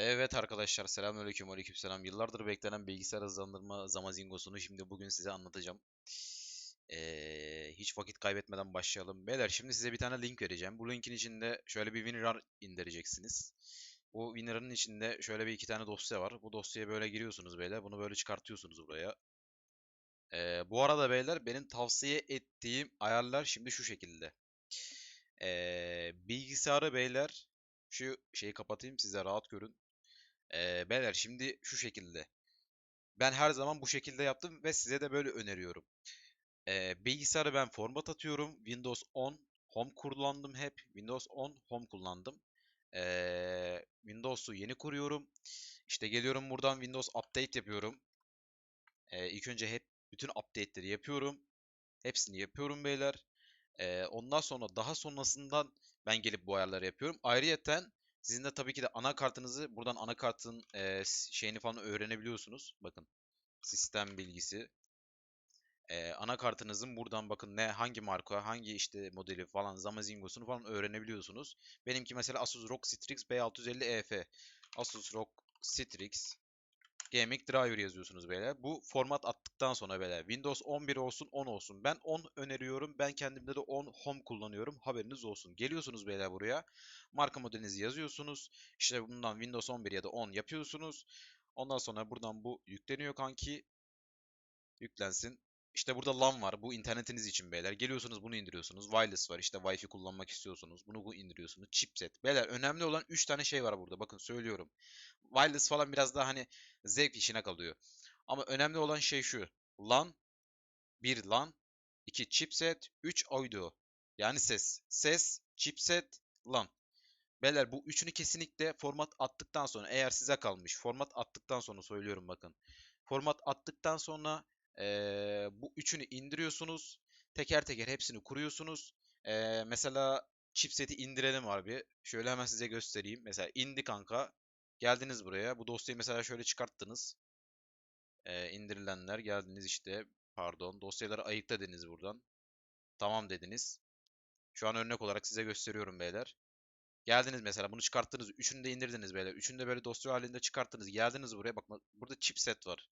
Evet arkadaşlar selamünaleyküm aleykümselam. Yıllardır beklenen bilgisayar hızlandırma Zamazingos'unu şimdi bugün size anlatacağım. Ee, hiç vakit kaybetmeden başlayalım. Beyler şimdi size bir tane link vereceğim. Bu linkin içinde şöyle bir WinRAR indireceksiniz. Bu WinRAR'ın içinde şöyle bir iki tane dosya var. Bu dosyaya böyle giriyorsunuz beyler. Bunu böyle çıkartıyorsunuz buraya. Ee, bu arada beyler benim tavsiye ettiğim ayarlar şimdi şu şekilde. Ee, bilgisayarı beyler şu şeyi kapatayım size rahat görün. Ee, beyler şimdi şu şekilde. Ben her zaman bu şekilde yaptım ve size de böyle öneriyorum. Ee, bilgisayarı ben format atıyorum. Windows 10 Home kullandım hep. Windows 10 Home kullandım. Ee, Windows'u yeni kuruyorum. İşte geliyorum buradan Windows Update yapıyorum. Ee, ilk önce hep bütün update'leri yapıyorum. Hepsini yapıyorum beyler. Ee, ondan sonra daha sonrasından ben gelip bu ayarları yapıyorum. Ayrıyeten sizin de tabii ki de anakartınızı buradan anakartın e, şeyini falan öğrenebiliyorsunuz. Bakın sistem bilgisi. Ee, anakartınızın buradan bakın ne hangi marka, hangi işte modeli falan Zamazingos'unu falan öğrenebiliyorsunuz. Benimki mesela Asus ROG Strix B650 EF. Asus ROG Strix Gaming Driver yazıyorsunuz beyler. Bu format attıktan sonra beyler Windows 11 olsun 10 olsun. Ben 10 öneriyorum. Ben kendimde de 10 Home kullanıyorum. Haberiniz olsun. Geliyorsunuz beyler buraya. Marka modelinizi yazıyorsunuz. İşte bundan Windows 11 ya da 10 yapıyorsunuz. Ondan sonra buradan bu yükleniyor kanki. Yüklensin. İşte burada LAN var. Bu internetiniz için beyler. Geliyorsunuz bunu indiriyorsunuz. Wireless var. İşte Wi-Fi kullanmak istiyorsunuz. Bunu bu indiriyorsunuz. Chipset. Beyler önemli olan 3 tane şey var burada. Bakın söylüyorum. Wireless falan biraz daha hani zevk işine kalıyor. Ama önemli olan şey şu. LAN, 1 LAN, 2 chipset, 3 audio. Yani ses. Ses, chipset, LAN. Beyler bu üçünü kesinlikle format attıktan sonra eğer size kalmış format attıktan sonra söylüyorum bakın. Format attıktan sonra eee, bu üçünü indiriyorsunuz. Teker teker hepsini kuruyorsunuz. Eee, mesela chipseti indirelim abi. Şöyle hemen size göstereyim. Mesela indi kanka. Geldiniz buraya. Bu dosyayı mesela şöyle çıkarttınız. Eee, indirilenler geldiniz işte. Pardon. Dosyaları ayıkla dediniz buradan. Tamam dediniz. Şu an örnek olarak size gösteriyorum beyler. Geldiniz mesela bunu çıkarttınız. Üçünü de indirdiniz beyler. Üçünü de böyle dosya halinde çıkarttınız. Geldiniz buraya. Bak burada chipset var.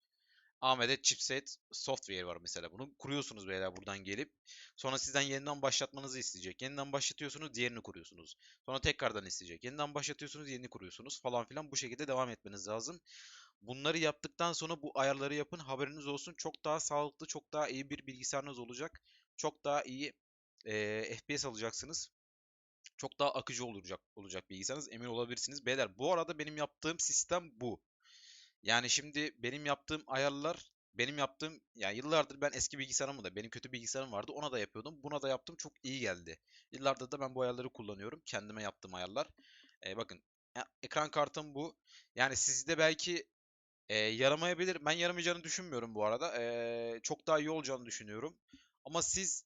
AMD chipset software var mesela. Bunu kuruyorsunuz beyler buradan gelip. Sonra sizden yeniden başlatmanızı isteyecek. Yeniden başlatıyorsunuz, diğerini kuruyorsunuz. Sonra tekrardan isteyecek. Yeniden başlatıyorsunuz, yeni kuruyorsunuz falan filan. Bu şekilde devam etmeniz lazım. Bunları yaptıktan sonra bu ayarları yapın. Haberiniz olsun. Çok daha sağlıklı, çok daha iyi bir bilgisayarınız olacak. Çok daha iyi eee, FPS alacaksınız çok daha akıcı olacak olacak bilgisayarınız emin olabilirsiniz. Beyler bu arada benim yaptığım sistem bu. Yani şimdi benim yaptığım ayarlar benim yaptığım yani yıllardır ben eski bilgisayarımı da benim kötü bilgisayarım vardı ona da yapıyordum. Buna da yaptım çok iyi geldi. Yıllardır da ben bu ayarları kullanıyorum. Kendime yaptığım ayarlar. Ee, bakın e- ekran kartım bu. Yani sizde belki e, yaramayabilir. Ben yaramayacağını düşünmüyorum bu arada. Ee, çok daha iyi olacağını düşünüyorum. Ama siz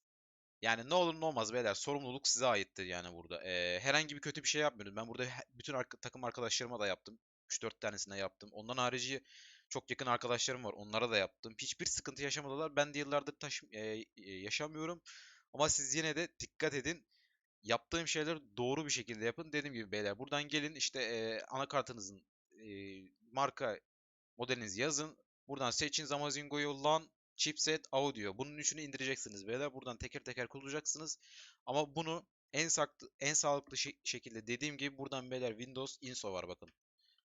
yani ne olur ne olmaz beyler sorumluluk size aittir yani burada. Ee, herhangi bir kötü bir şey yapmıyorum. Ben burada bütün arka- takım arkadaşlarıma da yaptım. 3-4 tanesine yaptım. Ondan harici çok yakın arkadaşlarım var. Onlara da yaptım. Hiçbir sıkıntı yaşamadılar. Ben de yıllardır taş e, e, yaşamıyorum. Ama siz yine de dikkat edin. Yaptığım şeyleri doğru bir şekilde yapın. Dediğim gibi beyler buradan gelin işte e, anakartınızın e, marka modelinizi yazın. Buradan seçin Zamazingo'yu LAN, chipset, audio. Bunun üçünü indireceksiniz beyler. Buradan teker teker kullanacaksınız. Ama bunu en saklı, en sağlıklı şe- şekilde dediğim gibi buradan beyler Windows ISO var bakın.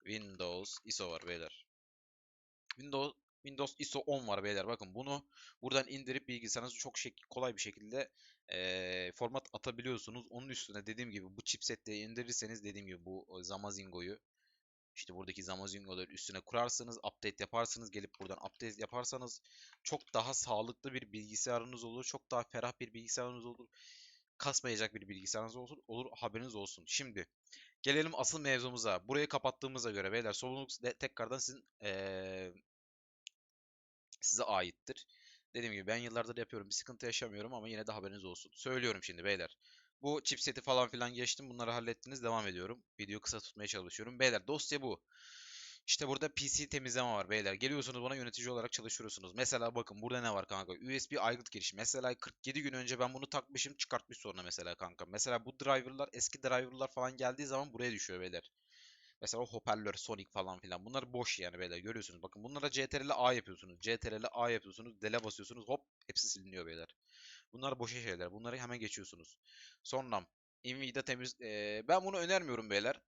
Windows ISO var beyler. Windows Windows ISO 10 var beyler. Bakın bunu buradan indirip bilgisayarınızı çok kolay bir şekilde eee, format atabiliyorsunuz. Onun üstüne dediğim gibi bu chipsetleri indirirseniz dediğim gibi bu e, Zamazingo'yu işte buradaki Zamazingo'ları üstüne kurarsanız, update yaparsanız, gelip buradan update yaparsanız çok daha sağlıklı bir bilgisayarınız olur. Çok daha ferah bir bilgisayarınız olur. Kasmayacak bir bilgisayarınız olur. Olur haberiniz olsun. Şimdi gelelim asıl mevzumuza. Burayı kapattığımıza göre beyler sorumluluk tekrardan sizin eee, size aittir. Dediğim gibi ben yıllardır yapıyorum. Bir sıkıntı yaşamıyorum ama yine de haberiniz olsun. Söylüyorum şimdi beyler. Bu chipseti falan filan geçtim. Bunları hallettiniz. Devam ediyorum. Videoyu kısa tutmaya çalışıyorum. Beyler dosya bu. İşte burada PC temizleme var beyler. Geliyorsunuz bana yönetici olarak çalışıyorsunuz. Mesela bakın burada ne var kanka? USB aygıt girişi. Mesela 47 gün önce ben bunu takmışım çıkartmış sonra mesela kanka. Mesela bu driverlar eski driverlar falan geldiği zaman buraya düşüyor beyler. Mesela o hoparlör, Sonic falan filan. Bunlar boş yani beyler görüyorsunuz. Bakın bunlara CTRL A yapıyorsunuz. CTRL A yapıyorsunuz. Dele basıyorsunuz. Hop hepsi siliniyor beyler. Bunlar boşa şeyler. Bunları hemen geçiyorsunuz. Sonra Nvidia temiz... eee, ben bunu önermiyorum beyler.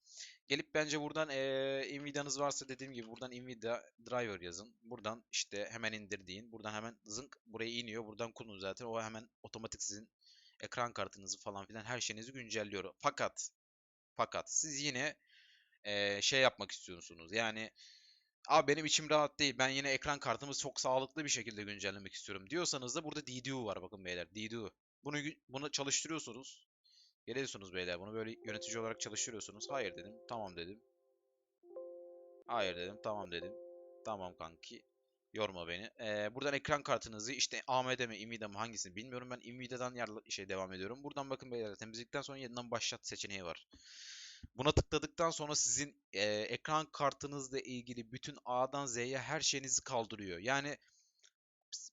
Gelip bence buradan eee Nvidia'nız varsa dediğim gibi buradan Nvidia driver yazın. Buradan işte hemen indirdiğin. Buradan hemen zınk buraya iniyor. Buradan kullanın zaten. O hemen otomatik sizin ekran kartınızı falan filan her şeyinizi güncelliyor. Fakat fakat siz yine eee, şey yapmak istiyorsunuz. Yani abi benim içim rahat değil. Ben yine ekran kartımı çok sağlıklı bir şekilde güncellemek istiyorum diyorsanız da burada DDU var bakın beyler. DDU. Bunu bunu çalıştırıyorsunuz. Geliyorsunuz beyler. Bunu böyle yönetici olarak çalıştırıyorsunuz. Hayır dedim. Tamam dedim. Hayır dedim. Tamam dedim. Tamam kanki. Yorma beni. Ee, buradan ekran kartınızı işte AMD mi Nvidia mı hangisini bilmiyorum. Ben Nvidia'dan yarlı şey devam ediyorum. Buradan bakın beyler temizlikten sonra yeniden başlat seçeneği var. Buna tıkladıktan sonra sizin e, ekran kartınızla ilgili bütün A'dan Z'ye her şeyinizi kaldırıyor. Yani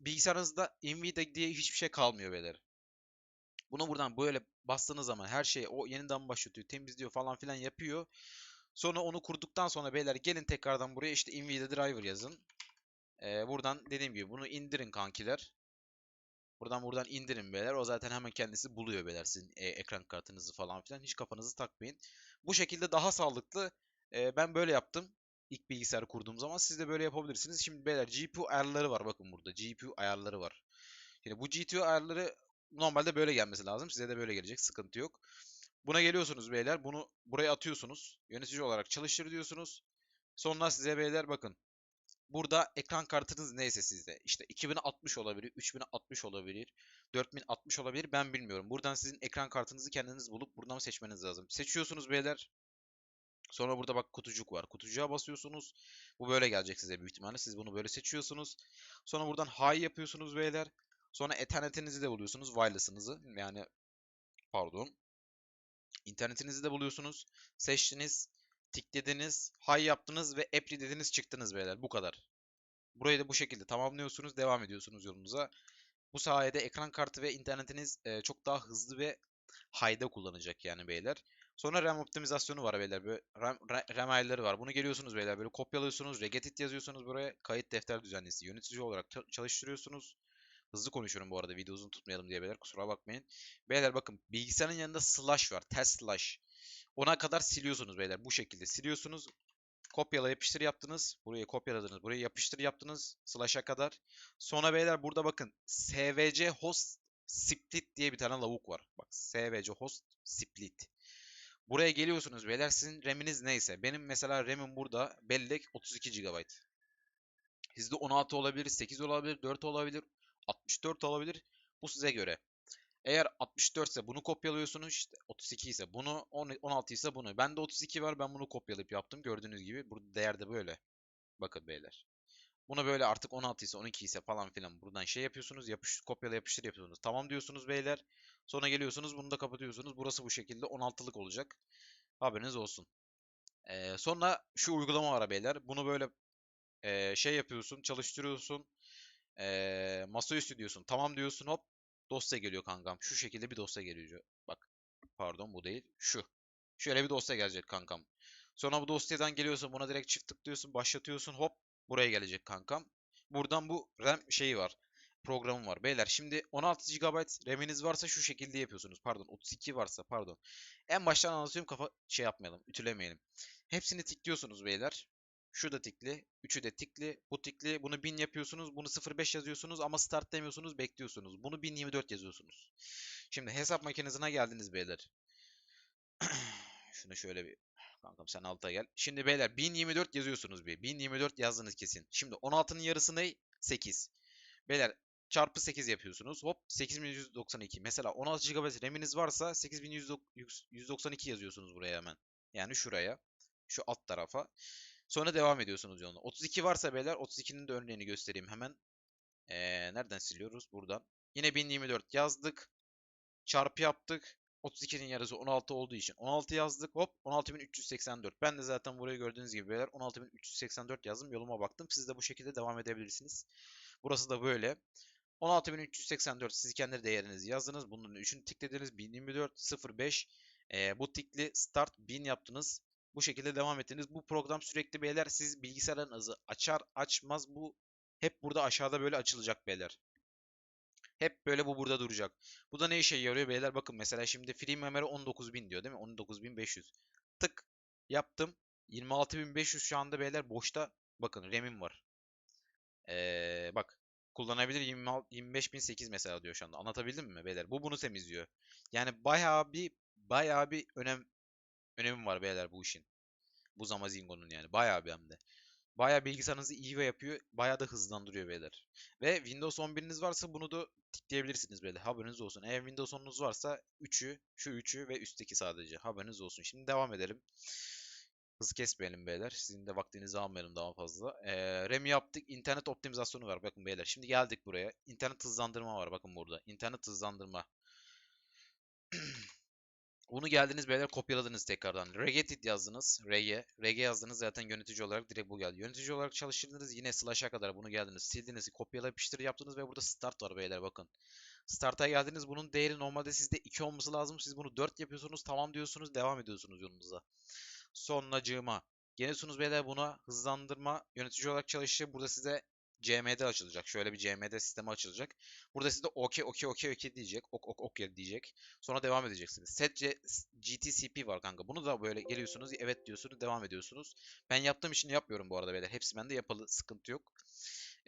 bilgisayarınızda Nvidia diye hiçbir şey kalmıyor beyler. Bunu buradan böyle bastığınız zaman her şeyi o yeniden başlatıyor, temizliyor falan filan yapıyor. Sonra onu kurduktan sonra beyler gelin tekrardan buraya işte Nvidia driver yazın. Ee, buradan dediğim gibi bunu indirin kankiler. Buradan buradan indirin beyler. O zaten hemen kendisi buluyor beyler sizin e, ekran kartınızı falan filan. Hiç kafanızı takmayın. Bu şekilde daha sağlıklı. Ee, ben böyle yaptım. İlk bilgisayarı kurduğum zaman siz de böyle yapabilirsiniz. Şimdi beyler GPU ayarları var bakın burada. GPU ayarları var. Şimdi bu GPU ayarları normalde böyle gelmesi lazım. Size de böyle gelecek. Sıkıntı yok. Buna geliyorsunuz beyler. Bunu buraya atıyorsunuz. Yönetici olarak çalıştır diyorsunuz. Sonra size beyler bakın. Burada ekran kartınız neyse sizde. İşte 2060 olabilir, 3060 olabilir, 4060 olabilir ben bilmiyorum. Buradan sizin ekran kartınızı kendiniz bulup buradan seçmeniz lazım. Seçiyorsunuz beyler. Sonra burada bak kutucuk var. Kutucuğa basıyorsunuz. Bu böyle gelecek size büyük ihtimalle. Siz bunu böyle seçiyorsunuz. Sonra buradan high yapıyorsunuz beyler. Sonra ethernetinizi de buluyorsunuz. Wireless'ınızı. Yani pardon. İnternetinizi de buluyorsunuz. Seçtiniz. Tiklediniz. High yaptınız ve apply dediniz çıktınız beyler. Bu kadar. Burayı da bu şekilde tamamlıyorsunuz. Devam ediyorsunuz yolunuza. Bu sayede ekran kartı ve internetiniz e, çok daha hızlı ve high'da kullanacak yani beyler. Sonra RAM optimizasyonu var beyler. Böyle RAM, Ra- RAM ayarları var. Bunu geliyorsunuz beyler. Böyle kopyalıyorsunuz. Regedit yazıyorsunuz buraya. Kayıt defter düzenlisi. Yönetici olarak çalıştırıyorsunuz. Hızlı konuşuyorum bu arada. Video uzun tutmayalım diye beyler. Kusura bakmayın. Beyler bakın. Bilgisayarın yanında slash var. Test slash. Ona kadar siliyorsunuz beyler. Bu şekilde siliyorsunuz. Kopyala yapıştır yaptınız. Buraya kopyaladınız. Buraya yapıştır yaptınız. Slash'a kadar. Sonra beyler burada bakın. svc host split diye bir tane lavuk var. Bak svc host split. Buraya geliyorsunuz beyler. Sizin RAM'iniz neyse. Benim mesela RAM'im burada bellek 32 GB. Sizde 16 olabilir, 8 olabilir, 4 olabilir, 64 olabilir. Bu size göre. Eğer 64 ise bunu kopyalıyorsunuz işte 32 ise bunu 10 16 ise bunu. Bende 32 var ben bunu kopyalayıp yaptım gördüğünüz gibi burada değer de böyle. Bakın beyler. Bunu böyle artık 16 ise 12 ise falan filan buradan şey yapıyorsunuz yapış kopyala yapıştır yapıyorsunuz. Tamam diyorsunuz beyler. Sonra geliyorsunuz bunu da kapatıyorsunuz. Burası bu şekilde 16'lık olacak. Haberiniz olsun. Ee, sonra şu uygulama var beyler. Bunu böyle ee, şey yapıyorsun çalıştırıyorsun. Ee, masaüstü diyorsun. Tamam diyorsun hop dosya geliyor kankam. Şu şekilde bir dosya geliyor. Bak pardon bu değil. Şu. Şöyle bir dosya gelecek kankam. Sonra bu dosyadan geliyorsun buna direkt çift tıklıyorsun başlatıyorsun hop buraya gelecek kankam. Buradan bu RAM şeyi var. Programı var. Beyler şimdi 16 GB RAM'iniz varsa şu şekilde yapıyorsunuz. Pardon 32 varsa pardon. En baştan anlatıyorum kafa şey yapmayalım. Ütülemeyelim. Hepsini tıklıyorsunuz beyler. Şu da tikli. Üçü de tikli. Bu tikli. Bunu 1000 yapıyorsunuz. Bunu 05 yazıyorsunuz ama start demiyorsunuz. Bekliyorsunuz. Bunu 1024 yazıyorsunuz. Şimdi hesap makinesine geldiniz beyler. Şunu şöyle bir kankam sen alta gel. Şimdi beyler 1024 yazıyorsunuz bir. 1024 yazdınız kesin. Şimdi 16'nın yarısı ne? 8. Beyler çarpı 8 yapıyorsunuz. Hop 8192. Mesela 16 GB RAM'iniz varsa 8192 yazıyorsunuz buraya hemen. Yani şuraya. Şu alt tarafa. Sonra devam ediyorsunuz yoluna. 32 varsa beyler 32'nin de örneğini göstereyim hemen. Ee, nereden siliyoruz? Buradan. Yine 1024 yazdık. Çarpı yaptık. 32'nin yarısı 16 olduğu için 16 yazdık. Hop 16384. Ben de zaten buraya gördüğünüz gibi beyler 16384 yazdım. Yoluma baktım. Siz de bu şekilde devam edebilirsiniz. Burası da böyle. 16384 siz kendi değerinizi yazdınız. Bunun 3'ünü tıkladınız. 1024 05 ee, bu tikli start 1000 yaptınız. Bu şekilde devam ettiniz. Bu program sürekli beyler siz bilgisayarınızı açar açmaz bu hep burada aşağıda böyle açılacak beyler. Hep böyle bu burada duracak. Bu da ne işe yarıyor beyler? Bakın mesela şimdi free memory 19000 diyor değil mi? 19500. Tık yaptım. 26500 şu anda beyler boşta. Bakın RAM'im var. Ee, bak kullanabilir 26 25008 mesela diyor şu anda. Anlatabildim mi beyler? Bu bunu temizliyor. Yani bayağı bir bayağı bir önem önemi var beyler bu işin. Bu Zamazingo'nun yani bayağı bir hem de. Bayağı bilgisayarınızı iyi ve yapıyor. Bayağı da hızlandırıyor beyler. Ve Windows 11'iniz varsa bunu da tıklayabilirsiniz beyler. Haberiniz olsun. Eğer Windows 10'unuz varsa 3'ü, şu 3'ü ve üstteki sadece. Haberiniz olsun. Şimdi devam edelim. Hız kesmeyelim beyler. Sizin de vaktinizi almayalım daha fazla. Ee, RAM yaptık. İnternet optimizasyonu var. Bakın beyler. Şimdi geldik buraya. İnternet hızlandırma var. Bakın burada. İnternet hızlandırma. Bunu geldiniz beyler kopyaladınız tekrardan. Regedit yazdınız. Rege. Rege yazdınız zaten yönetici olarak direkt bu geldi. Yönetici olarak çalıştırdınız yine slash'a kadar bunu geldiniz. Sildiniz. Kopyala yapıştır yaptınız ve burada start var beyler bakın. Start'a geldiniz. Bunun değeri normalde sizde 2 olması lazım. Siz bunu 4 yapıyorsunuz. Tamam diyorsunuz. Devam ediyorsunuz yolunuza. Sonracığıma. Geliyorsunuz beyler buna hızlandırma yönetici olarak çalışıyor. Burada size CMD açılacak. Şöyle bir CMD sistemi açılacak. Burada size OK, OK, OK, OK diyecek. OK, OK, OK diyecek. Sonra devam edeceksiniz. Set GTCP var kanka. Bunu da böyle geliyorsunuz. Evet diyorsunuz. Devam ediyorsunuz. Ben yaptığım için yapmıyorum bu arada beyler. Hepsi bende yapalı. Sıkıntı yok.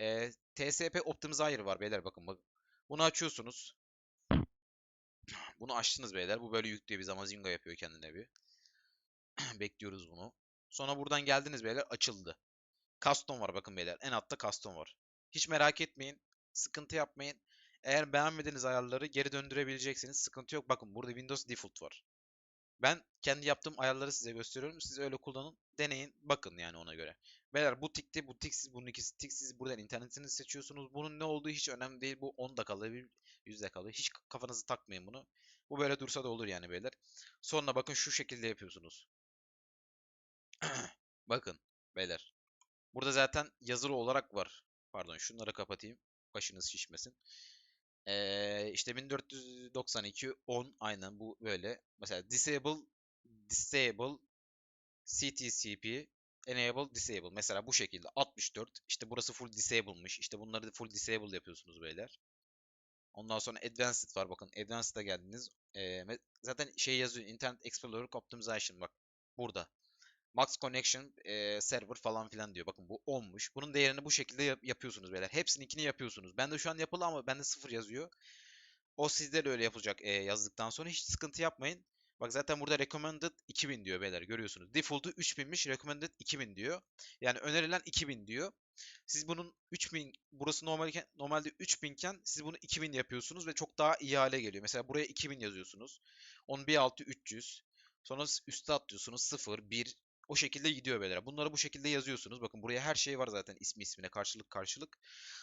Ee, TSP Optimizer var beyler. Bakın bakın. Bunu açıyorsunuz. Bunu açtınız beyler. Bu böyle yüklüyor bir Zamazingo yapıyor kendine bir. Bekliyoruz bunu. Sonra buradan geldiniz beyler. Açıldı. Custom var bakın beyler. En altta custom var. Hiç merak etmeyin. Sıkıntı yapmayın. Eğer beğenmediğiniz ayarları geri döndürebileceksiniz. Sıkıntı yok. Bakın burada Windows Default var. Ben kendi yaptığım ayarları size gösteriyorum. Siz öyle kullanın. Deneyin. Bakın yani ona göre. Beyler bu tikti, bu tiksiz, bunun ikisi tiksiz. Buradan internetinizi seçiyorsunuz. Bunun ne olduğu hiç önemli değil. Bu 10 dakikalı, 100 dakikalı. Hiç kafanızı takmayın bunu. Bu böyle dursa da olur yani beyler. Sonra bakın şu şekilde yapıyorsunuz. Bakın beyler. Burada zaten yazılı olarak var. Pardon şunları kapatayım. Başınız şişmesin. Ee, işte 1492 10 aynen bu böyle. Mesela disable disable CTCP enable disable. Mesela bu şekilde 64. İşte burası full disable'mış. İşte bunları full disable yapıyorsunuz beyler. Ondan sonra advanced var. Bakın advanced'a geldiniz. Ee, zaten şey yazıyor. Internet Explorer Optimization bak. Burada. Max Connection e, Server falan filan diyor. Bakın bu 10'muş. Bunun değerini bu şekilde yap- yapıyorsunuz beyler. Hepsininkini yapıyorsunuz. Bende şu an yapılı ama bende 0 yazıyor. O sizde de öyle yapılacak e, yazdıktan sonra. Hiç sıkıntı yapmayın. Bak zaten burada recommended 2000 diyor beyler görüyorsunuz. Default'u 3000'miş recommended 2000 diyor. Yani önerilen 2000 diyor. Siz bunun 3000 burası normal, normalde 3000 iken siz bunu 2000 yapıyorsunuz ve çok daha iyi hale geliyor. Mesela buraya 2000 yazıyorsunuz. Onun bir altı 300. Sonra üste atlıyorsunuz 0, 1, o şekilde gidiyor beyler. Bunları bu şekilde yazıyorsunuz. Bakın buraya her şey var zaten ismi ismine karşılık karşılık.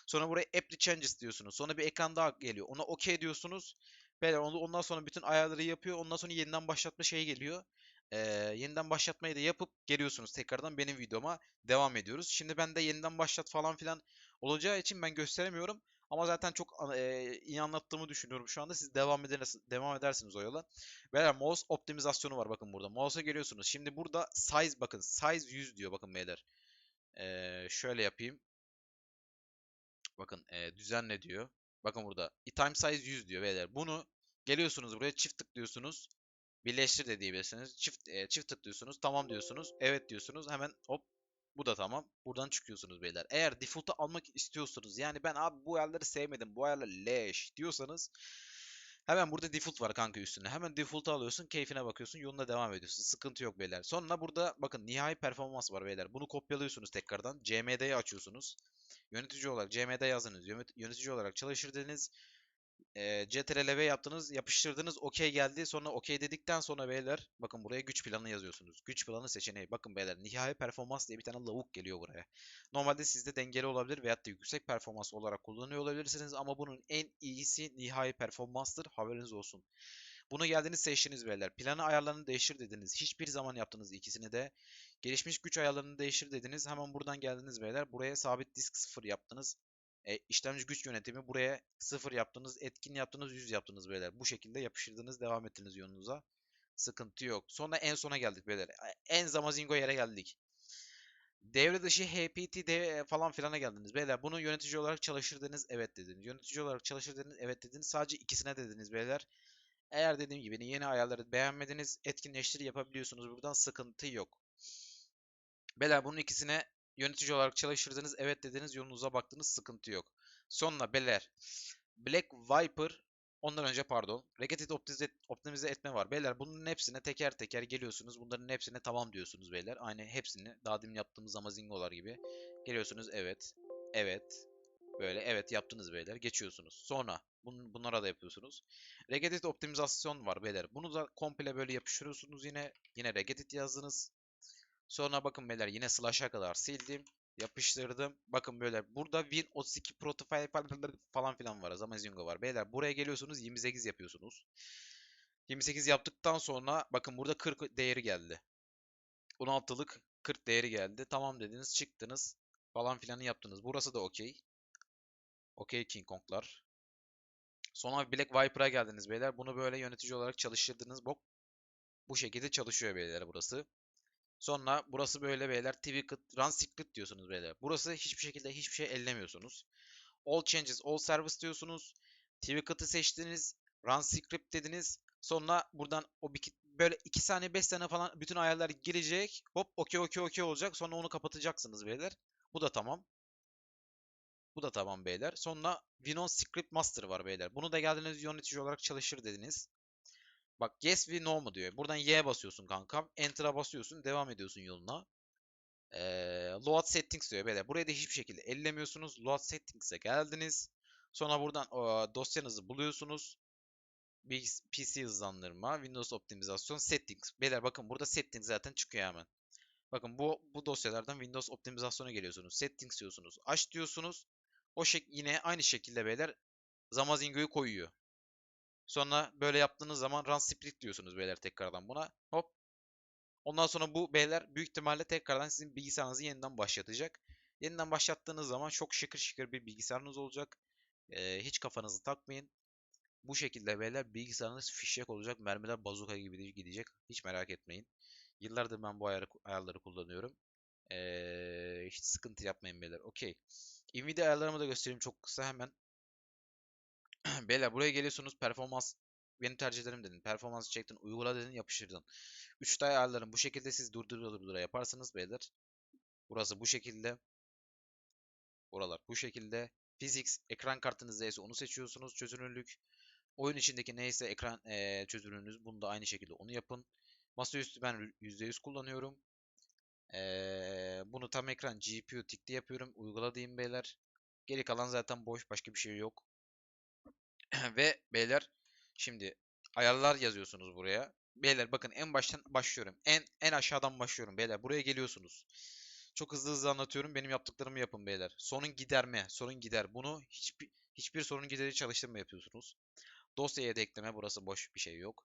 Sonra buraya apply changes diyorsunuz. Sonra bir ekran daha geliyor. Ona OK diyorsunuz. Beyler ondan sonra bütün ayarları yapıyor. Ondan sonra yeniden başlatma şeyi geliyor. Ee, yeniden başlatmayı da yapıp geliyorsunuz. Tekrardan benim videoma devam ediyoruz. Şimdi ben de yeniden başlat falan filan olacağı için ben gösteremiyorum. Ama zaten çok e, iyi anlattığımı düşünüyorum şu anda. Siz devam edersiniz, devam edersiniz o yola. Beyler mouse optimizasyonu var bakın burada. Mouse'a geliyorsunuz. Şimdi burada size bakın. Size 100 diyor bakın beyler. Ee, şöyle yapayım. Bakın e, düzenle diyor. Bakın burada. time size 100 diyor beyler. Bunu geliyorsunuz buraya çift tıklıyorsunuz. Birleştir de diyebilirsiniz. Çift e, çift tıklıyorsunuz. Tamam diyorsunuz. Evet diyorsunuz. Hemen hop bu da tamam. Buradan çıkıyorsunuz beyler. Eğer default'u almak istiyorsanız yani ben abi bu ayarları sevmedim. Bu ayarlar leş diyorsanız hemen burada default var kanka üstünde. Hemen default'u alıyorsun. Keyfine bakıyorsun. Yoluna devam ediyorsun. Sıkıntı yok beyler. Sonra burada bakın nihai performans var beyler. Bunu kopyalıyorsunuz tekrardan. CMD'yi açıyorsunuz. Yönetici olarak CMD yazdınız. Yönet- Yönetici olarak çalışır E, CTRL-V yaptınız, yapıştırdınız, OK geldi. Sonra OK dedikten sonra beyler, bakın buraya güç planı yazıyorsunuz. Güç planı seçeneği. Bakın beyler, nihai performans diye bir tane lavuk geliyor buraya. Normalde sizde dengeli olabilir veyahut da yüksek performans olarak kullanıyor olabilirsiniz ama bunun en iyisi nihai performanstır. Haberiniz olsun. Bunu geldiniz seçtiniz beyler. Planı ayarlarını değiştir dediniz. Hiçbir zaman yaptınız ikisini de. Gelişmiş güç ayarlarını değiştir dediniz. Hemen buradan geldiniz beyler. Buraya sabit disk 0 yaptınız. E, işlemci güç yönetimi buraya 0 yaptınız, etkin yaptınız, 100 yaptınız beyler. Bu şekilde yapıştırdınız, devam ettiniz yolunuza. Sıkıntı yok. Sonra en sona geldik beyler. En zamazingo yere geldik. Devre dışı HPT de falan filana geldiniz. Beyler bunu yönetici olarak çalışırdınız. Evet dediniz. Yönetici olarak çalışırdınız. Evet dediniz. Sadece ikisine dediniz beyler. Eğer dediğim gibi yeni ayarları beğenmediniz. Etkinleştir yapabiliyorsunuz. Buradan sıkıntı yok. Beyler bunun ikisine yönetici olarak çalışırdınız. Evet dediniz. Yolunuza baktınız. Sıkıntı yok. Sonra beyler Black Viper Ondan önce pardon. Regetit optimize, optimize etme var. Beyler bunun hepsine teker teker geliyorsunuz. Bunların hepsine tamam diyorsunuz beyler. Aynı hepsini daha demin yaptığımız Amazingo'lar gibi. Geliyorsunuz evet. Evet. Böyle evet yaptınız beyler. Geçiyorsunuz. Sonra bun, bunlara da yapıyorsunuz. Regedit optimizasyon var beyler. Bunu da komple böyle yapıştırıyorsunuz yine. Yine Regedit yazdınız. Sonra bakın beyler yine slash'a kadar sildim. Yapıştırdım. Bakın böyle burada Win32 Profile falan filan var. Zamazingo var. Beyler buraya geliyorsunuz 28 yapıyorsunuz. 28 yaptıktan sonra bakın burada 40 değeri geldi. 16'lık 40 değeri geldi. Tamam dediniz çıktınız. Falan filanı yaptınız. Burası da okey. Okey King Kong'lar. Sonra Black Viper'a geldiniz beyler. Bunu böyle yönetici olarak çalıştırdınız. Bok bu şekilde çalışıyor beyler burası. Sonra burası böyle beyler Twicket, Run Secret diyorsunuz beyler. Burası hiçbir şekilde hiçbir şey ellemiyorsunuz. All Changes, All Service diyorsunuz. Twicket'ı seçtiniz. Script dediniz. Sonra buradan o bir, böyle 2 saniye 5 saniye falan bütün ayarlar girecek. Hop okey okey okey olacak. Sonra onu kapatacaksınız beyler. Bu da tamam. Bu da tamam beyler. Sonra Winon Script Master var beyler. Bunu da geldiğiniz yönetici olarak çalışır dediniz. Bak yes ve no mu diyor. Buradan Y basıyorsun kankam. Enter'a basıyorsun. Devam ediyorsun yoluna. Ee, load settings diyor böyle. Buraya da hiçbir şekilde ellemiyorsunuz. Load settings'e geldiniz. Sonra buradan o, dosyanızı buluyorsunuz. PC hızlandırma, Windows optimizasyon, settings. Beyler bakın burada settings zaten çıkıyor hemen. Bakın bu bu dosyalardan Windows optimizasyona geliyorsunuz. Settings diyorsunuz. Aç diyorsunuz. O şek yine aynı şekilde beyler Zamazingo'yu koyuyor. Sonra böyle yaptığınız zaman run split diyorsunuz beyler tekrardan buna. Hop. Ondan sonra bu beyler büyük ihtimalle tekrardan sizin bilgisayarınızı yeniden başlatacak. Yeniden başlattığınız zaman çok şıkır şıkır bir bilgisayarınız olacak. Ee, hiç kafanızı takmayın. Bu şekilde beyler bilgisayarınız fişek olacak. Mermiler bazuka gibi gidecek. Hiç merak etmeyin. Yıllardır ben bu ayarı, ayarları kullanıyorum. Ee, hiç sıkıntı yapmayın beyler. Okey. Nvidia ayarlarımı da göstereyim çok kısa hemen. Beyler buraya geliyorsunuz performans benim tercihlerim dedin. Performans çektin, uygula dedin, yapıştırdın. 3 ayarların bu şekilde siz durdura durdura yaparsanız beyler. Burası bu şekilde. Buralar bu şekilde. Physics ekran kartınız neyse onu seçiyorsunuz. Çözünürlük. Oyun içindeki neyse ekran e, çözünürlüğünüz bunu da aynı şekilde onu yapın. Masaüstü ben %100 kullanıyorum. E, bunu tam ekran GPU tikli yapıyorum. Uygula diyeyim beyler. Geri kalan zaten boş başka bir şey yok. Ve beyler şimdi ayarlar yazıyorsunuz buraya. Beyler bakın en baştan başlıyorum. En en aşağıdan başlıyorum beyler. Buraya geliyorsunuz. Çok hızlı hızlı anlatıyorum. Benim yaptıklarımı yapın beyler. Sorun giderme. Sorun gider. Bunu hiçbir hiçbir sorun gideri çalıştırma yapıyorsunuz. Dosyaya ekleme. Burası boş bir şey yok.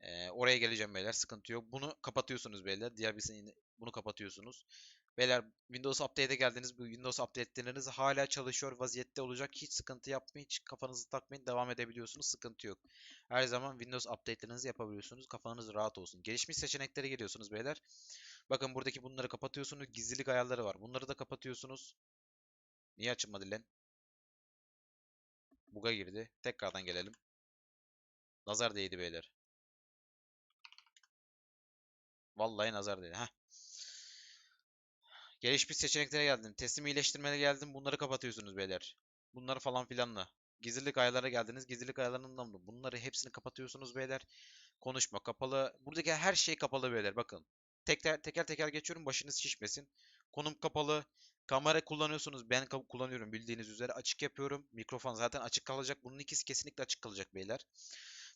Ee, oraya geleceğim beyler. Sıkıntı yok. Bunu kapatıyorsunuz beyler. Diğer birisini bunu kapatıyorsunuz. Beyler Windows Update'e geldiniz. Bu Windows Update'leriniz hala çalışıyor vaziyette olacak. Hiç sıkıntı yapmayın. Hiç kafanızı takmayın. Devam edebiliyorsunuz. Sıkıntı yok. Her zaman Windows Update'lerinizi yapabiliyorsunuz. Kafanız rahat olsun. Gelişmiş seçeneklere geliyorsunuz beyler. Bakın buradaki bunları kapatıyorsunuz. Gizlilik ayarları var. Bunları da kapatıyorsunuz. Niye açılmadı lan? Buga girdi. Tekrardan gelelim. Nazar değdi beyler. Vallahi nazar değdi. Heh. Gelişmiş seçeneklere geldim. Teslim iyileştirmeye geldim. Bunları kapatıyorsunuz beyler. Bunları falan filanla. Gizlilik ayarlara geldiniz. Gizlilik ayarlarından da bunları hepsini kapatıyorsunuz beyler. Konuşma kapalı. Buradaki her şey kapalı beyler. Bakın. Teker teker teker geçiyorum. Başınız şişmesin. Konum kapalı. Kamera kullanıyorsunuz. Ben kullanıyorum bildiğiniz üzere. Açık yapıyorum. Mikrofon zaten açık kalacak. Bunun ikisi kesinlikle açık kalacak beyler.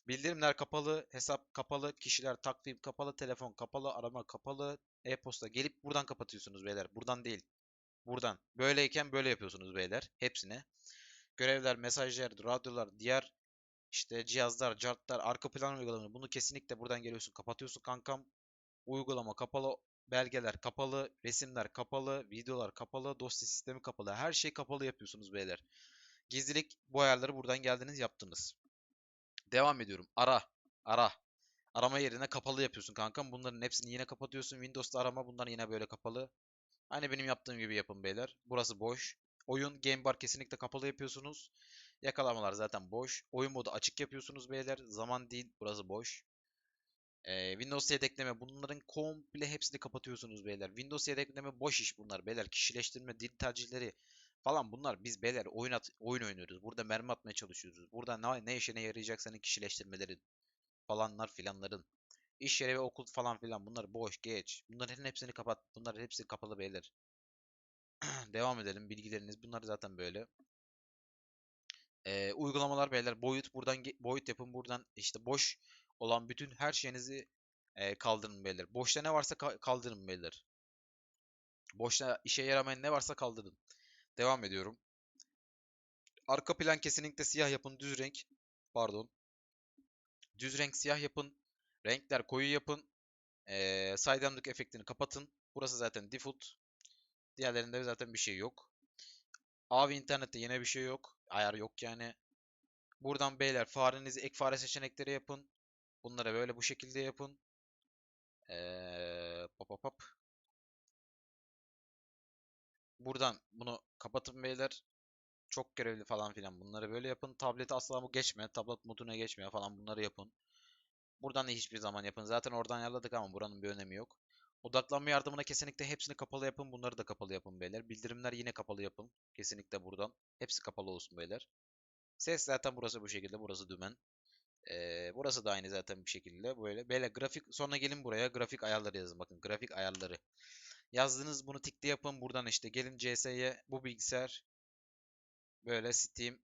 Bildirimler kapalı, hesap kapalı, kişiler takvim kapalı, telefon kapalı, arama kapalı, e-posta gelip buradan kapatıyorsunuz beyler. Buradan değil. Buradan. Böyleyken böyle yapıyorsunuz beyler. Hepsine. Görevler, mesajlar, radyolar, diğer işte cihazlar, cartlar, arka plan uygulamaları. Bunu kesinlikle buradan geliyorsun. Kapatıyorsun kankam. Uygulama kapalı, belgeler kapalı, resimler kapalı, videolar kapalı, dosya sistemi kapalı. Her şey kapalı yapıyorsunuz beyler. Gizlilik bu ayarları buradan geldiniz yaptınız. Devam ediyorum. Ara. Ara. Arama yerine kapalı yapıyorsun kankam. Bunların hepsini yine kapatıyorsun. Windows'ta arama bunlar yine böyle kapalı. Hani benim yaptığım gibi yapın beyler. Burası boş. Oyun game bar kesinlikle kapalı yapıyorsunuz. Yakalamalar zaten boş. Oyun modu açık yapıyorsunuz beyler. Zaman değil. Burası boş. Ee, Windows yedekleme bunların komple hepsini kapatıyorsunuz beyler. Windows yedekleme boş iş bunlar beyler. Kişileştirme, dil tercihleri falan bunlar biz beyler oyun at oyun oynuyoruz. Burada mermi atmaya çalışıyoruz. Burada ne, ne işine yarayacak senin kişileştirmelerin falanlar filanların. İş yeri ve okul falan filan bunlar boş geç. Bunların hepsini kapat. Bunlar hepsi kapalı beyler. Devam edelim. Bilgileriniz bunlar zaten böyle. Ee, uygulamalar beyler boyut buradan boyut yapın buradan işte boş olan bütün her şeyinizi e, kaldırın beyler. Boşta ne varsa ka- kaldırın beyler. Boşta işe yaramayan ne varsa kaldırın. Devam ediyorum. Arka plan kesinlikle siyah yapın düz renk. Pardon. Düz renk siyah yapın. Renkler koyu yapın. Ee, saydamlık efektini kapatın. Burası zaten default. Diğerlerinde zaten bir şey yok. Abi internette yine bir şey yok. Ayar yok yani. Buradan beyler farenizi ek fare seçenekleri yapın. Bunları böyle bu şekilde yapın. Ee, pop pop pop. Buradan bunu kapatın beyler. Çok görevli falan filan bunları böyle yapın. Tableti asla bu geçme. Tablet moduna geçmiyor falan bunları yapın. Buradan da hiçbir zaman yapın. Zaten oradan ayarladık ama buranın bir önemi yok. Odaklanma yardımına kesinlikle hepsini kapalı yapın. Bunları da kapalı yapın beyler. Bildirimler yine kapalı yapın. Kesinlikle buradan. Hepsi kapalı olsun beyler. Ses zaten burası bu şekilde. Burası dümen. Ee, burası da aynı zaten bir şekilde böyle. Böyle grafik sonra gelin buraya grafik ayarları yazın. Bakın grafik ayarları. Yazdınız bunu tıklı yapın. Buradan işte gelin CS'ye bu bilgisayar böyle Steam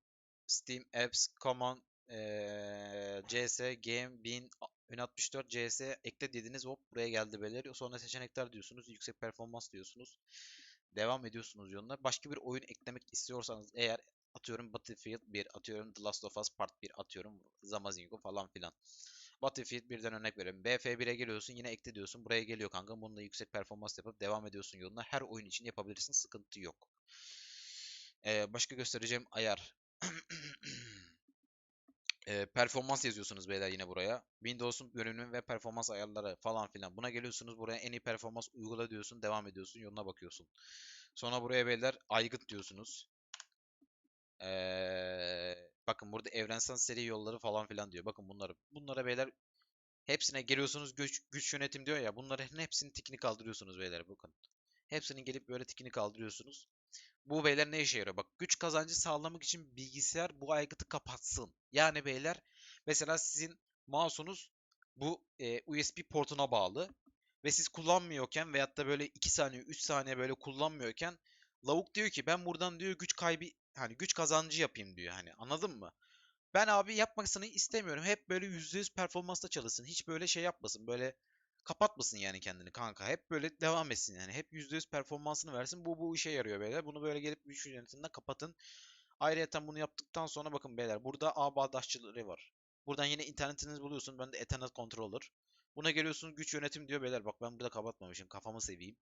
Steam Apps Common eee, CS Game 1064 CS ekle dediniz hop buraya geldi beyler. Sonra seçenekler diyorsunuz. Yüksek performans diyorsunuz. Devam ediyorsunuz yoluna. Başka bir oyun eklemek istiyorsanız eğer atıyorum Battlefield 1, atıyorum The Last of Us Part 1, atıyorum Zamazingo falan filan. Battlefield 1'den örnek veriyorum. BF1'e geliyorsun yine ekle diyorsun. Buraya geliyor kanka. Bununla yüksek performans yapıp devam ediyorsun yoluna. Her oyun için yapabilirsin. Sıkıntı yok. Ee, başka göstereceğim ayar. Ee, performans yazıyorsunuz beyler yine buraya. Windows'un görünüm ve performans ayarları falan filan. Buna geliyorsunuz buraya en iyi performans uygula diyorsun. Devam ediyorsun. Yoluna bakıyorsun. Sonra buraya beyler aygıt diyorsunuz. Ee, bakın burada evrensel seri yolları falan filan diyor. Bakın bunları. Bunlara beyler hepsine geliyorsunuz güç, güç yönetim diyor ya. Bunların hepsini tikini kaldırıyorsunuz beyler. Bakın. Hepsini gelip böyle tikini kaldırıyorsunuz. Bu beyler ne işe yarıyor? Bak güç kazancı sağlamak için bilgisayar bu aygıtı kapatsın. Yani beyler mesela sizin mouse'unuz bu e, USB portuna bağlı ve siz kullanmıyorken veyahut da böyle 2 saniye 3 saniye böyle kullanmıyorken lavuk diyor ki ben buradan diyor güç kaybı hani güç kazancı yapayım diyor hani anladın mı? Ben abi yapmasını istemiyorum. Hep böyle %100 performansta çalışsın. Hiç böyle şey yapmasın. Böyle kapatmasın yani kendini kanka. Hep böyle devam etsin yani. Hep %100 performansını versin. Bu bu işe yarıyor beyler. Bunu böyle gelip güç yönetiminde kapatın. Ayrıca bunu yaptıktan sonra bakın beyler burada ağ bağdaşçıları var. Buradan yine internetinizi buluyorsun. Ben de Ethernet Controller. Buna geliyorsunuz güç yönetim diyor beyler. Bak ben burada kapatmamışım. Kafamı seveyim.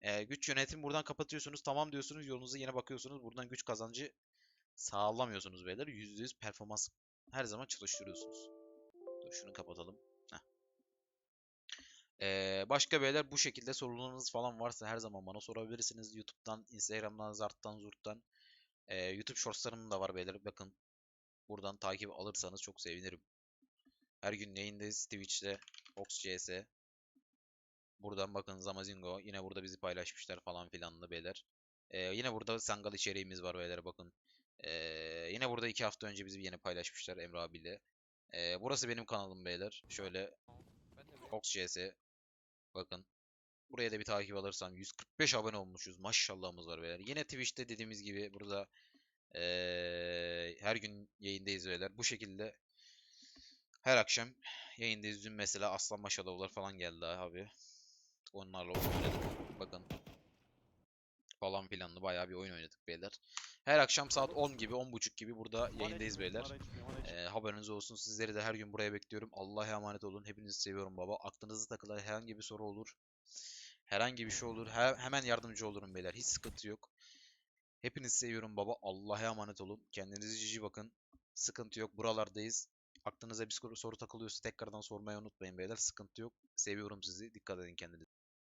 Ee, güç yönetim buradan kapatıyorsunuz. Tamam diyorsunuz. Yolunuza yine bakıyorsunuz. Buradan güç kazancı sağlamıyorsunuz beyler. %100 performans her zaman çalıştırıyorsunuz. Dur şunu kapatalım. Ee, başka beyler bu şekilde sorularınız falan varsa her zaman bana sorabilirsiniz. YouTube'dan, Instagram'dan, Zart'tan, Zurt'tan. Ee, YouTube Shorts'larım da var beyler. Bakın buradan takip alırsanız çok sevinirim. Her gün yayındayız Twitch'te. OxCS. Buradan bakın Zamazingo. Yine burada bizi paylaşmışlar falan filanlı beyler. Ee, yine burada Sangal içeriğimiz var beyler bakın. Ee, yine burada iki hafta önce bizi yeni paylaşmışlar Emre abiyle. Ee, burası benim kanalım beyler. Şöyle OxCS. Bakın. Buraya da bir takip alırsam 145 abone olmuşuz. Maşallahımız var beyler. Yine Twitch'te dediğimiz gibi burada ee, her gün yayındayız beyler. Bu şekilde her akşam yayındayız. Dün mesela Aslan Maşalovlar falan geldi abi. Onlarla oynadık. Bakın. Falan filanlı bayağı bir oyun oynadık beyler. Her akşam saat 10 gibi 10.30 gibi burada yayındayız beyler. Ee, haberiniz olsun. Sizleri de her gün buraya bekliyorum. Allah'a emanet olun. Hepinizi seviyorum baba. Aklınızda takılan herhangi bir soru olur. Herhangi bir şey olur. he- hemen yardımcı olurum beyler. Hiç sıkıntı yok. Hepinizi seviyorum baba. Allah'a emanet olun. Kendinize cici bakın. Sıkıntı yok. Buralardayız. Aklınıza bir soru, takılıyorsa tekrardan sormayı unutmayın beyler. Sıkıntı yok. Seviyorum sizi. Dikkat edin kendinize.